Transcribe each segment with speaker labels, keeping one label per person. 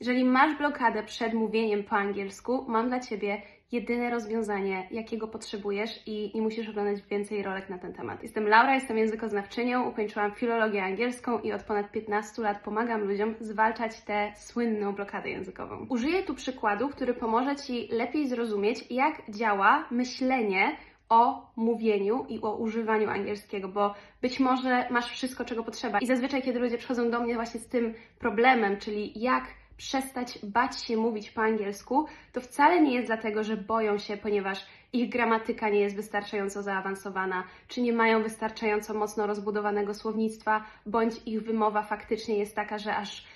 Speaker 1: Jeżeli masz blokadę przed mówieniem po angielsku, mam dla Ciebie jedyne rozwiązanie, jakiego potrzebujesz i nie musisz oglądać więcej rolek na ten temat. Jestem Laura, jestem językoznawczynią, ukończyłam filologię angielską i od ponad 15 lat pomagam ludziom zwalczać tę słynną blokadę językową. Użyję tu przykładu, który pomoże Ci lepiej zrozumieć, jak działa myślenie o mówieniu i o używaniu angielskiego, bo być może masz wszystko, czego potrzeba. I zazwyczaj, kiedy ludzie przychodzą do mnie właśnie z tym problemem, czyli jak przestać bać się mówić po angielsku, to wcale nie jest dlatego, że boją się, ponieważ ich gramatyka nie jest wystarczająco zaawansowana, czy nie mają wystarczająco mocno rozbudowanego słownictwa, bądź ich wymowa faktycznie jest taka, że aż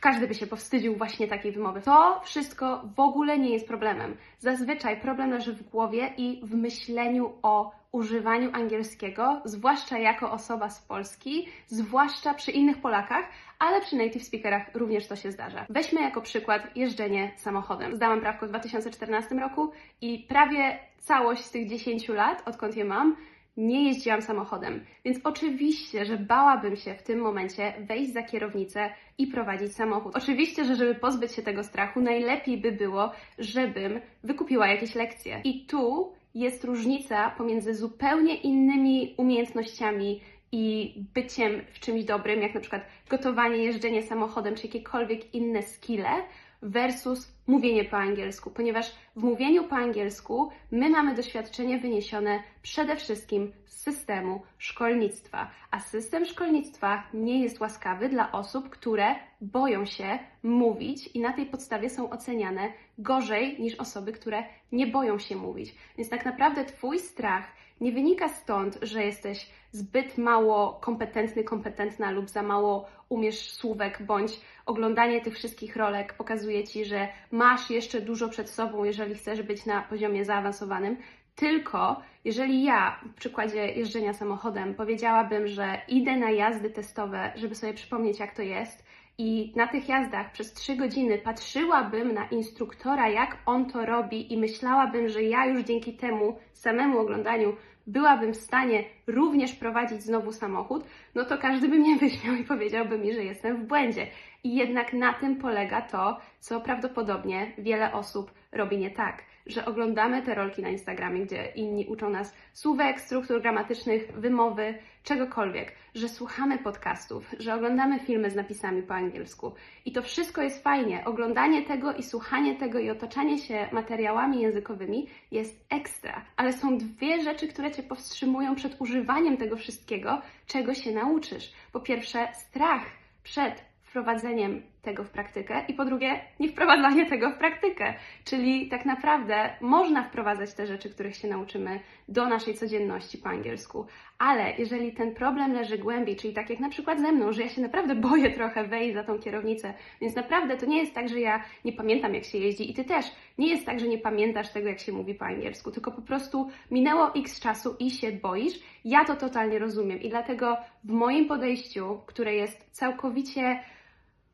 Speaker 1: każdy by się powstydził właśnie takiej wymowy. To wszystko w ogóle nie jest problemem. Zazwyczaj problem leży w głowie i w myśleniu o używaniu angielskiego, zwłaszcza jako osoba z Polski, zwłaszcza przy innych Polakach, ale przy native speakerach również to się zdarza. Weźmy jako przykład jeżdżenie samochodem. Zdałam prawko w 2014 roku i prawie całość z tych 10 lat, odkąd je mam, nie jeździłam samochodem, więc oczywiście, że bałabym się w tym momencie wejść za kierownicę i prowadzić samochód. Oczywiście, że żeby pozbyć się tego strachu, najlepiej by było, żebym wykupiła jakieś lekcje. I tu jest różnica pomiędzy zupełnie innymi umiejętnościami i byciem w czymś dobrym, jak na przykład gotowanie, jeżdżenie samochodem czy jakiekolwiek inne skille, versus mówienie po angielsku, ponieważ w mówieniu po angielsku my mamy doświadczenie wyniesione przede wszystkim z systemu szkolnictwa, a system szkolnictwa nie jest łaskawy dla osób, które boją się mówić i na tej podstawie są oceniane gorzej niż osoby, które nie boją się mówić. Więc tak naprawdę Twój strach nie wynika stąd, że jesteś zbyt mało kompetentny, kompetentna lub za mało umiesz słówek, bądź oglądanie tych wszystkich rolek pokazuje Ci, że masz jeszcze dużo przed sobą, jeżeli chcesz być na poziomie zaawansowanym. Tylko jeżeli ja, w przykładzie jeżdżenia samochodem, powiedziałabym, że idę na jazdy testowe, żeby sobie przypomnieć, jak to jest, i na tych jazdach przez trzy godziny patrzyłabym na instruktora, jak on to robi, i myślałabym, że ja już dzięki temu samemu oglądaniu byłabym w stanie również prowadzić znowu samochód, no to każdy by mnie wyśmiał i powiedziałby mi, że jestem w błędzie. I jednak na tym polega to, co prawdopodobnie wiele osób robi nie tak, że oglądamy te rolki na Instagramie, gdzie inni uczą nas słówek, struktur gramatycznych, wymowy, czegokolwiek, że słuchamy podcastów, że oglądamy filmy z napisami po angielsku. I to wszystko jest fajnie. Oglądanie tego i słuchanie tego i otaczanie się materiałami językowymi jest ekstra. Ale są dwie rzeczy, które Cię powstrzymują przed używaniem tego wszystkiego, czego się nauczysz. Po pierwsze, strach przed wprowadzeniem tego w praktykę i po drugie nie wprowadzanie tego w praktykę. Czyli tak naprawdę można wprowadzać te rzeczy, których się nauczymy do naszej codzienności po angielsku, ale jeżeli ten problem leży głębiej, czyli tak jak na przykład ze mną, że ja się naprawdę boję trochę wejść za tą kierownicę, więc naprawdę to nie jest tak, że ja nie pamiętam jak się jeździ i ty też nie jest tak, że nie pamiętasz tego jak się mówi po angielsku, tylko po prostu minęło x czasu i się boisz. Ja to totalnie rozumiem i dlatego w moim podejściu, które jest całkowicie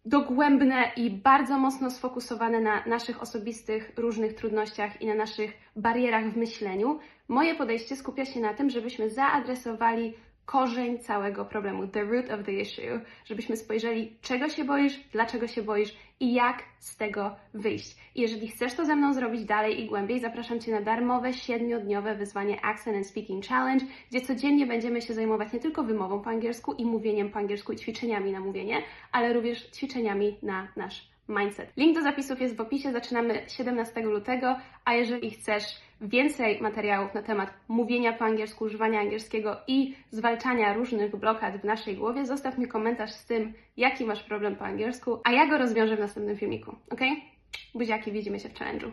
Speaker 1: dogłębne i bardzo mocno sfokusowane na naszych osobistych różnych trudnościach i na naszych barierach w myśleniu, moje podejście skupia się na tym, żebyśmy zaadresowali korzeń całego problemu, the root of the issue, żebyśmy spojrzeli, czego się boisz, dlaczego się boisz i jak z tego wyjść. I jeżeli chcesz to ze mną zrobić dalej i głębiej, zapraszam Cię na darmowe, siedmiodniowe wyzwanie Accent and Speaking Challenge, gdzie codziennie będziemy się zajmować nie tylko wymową po angielsku i mówieniem po angielsku i ćwiczeniami na mówienie, ale również ćwiczeniami na nasz mindset. Link do zapisów jest w opisie, zaczynamy 17 lutego, a jeżeli chcesz więcej materiałów na temat mówienia po angielsku, używania angielskiego i zwalczania różnych blokad w naszej głowie, zostaw mi komentarz z tym, jaki masz problem po angielsku, a ja go rozwiążę w następnym filmiku, ok? Buziaki, widzimy się w challenge'u.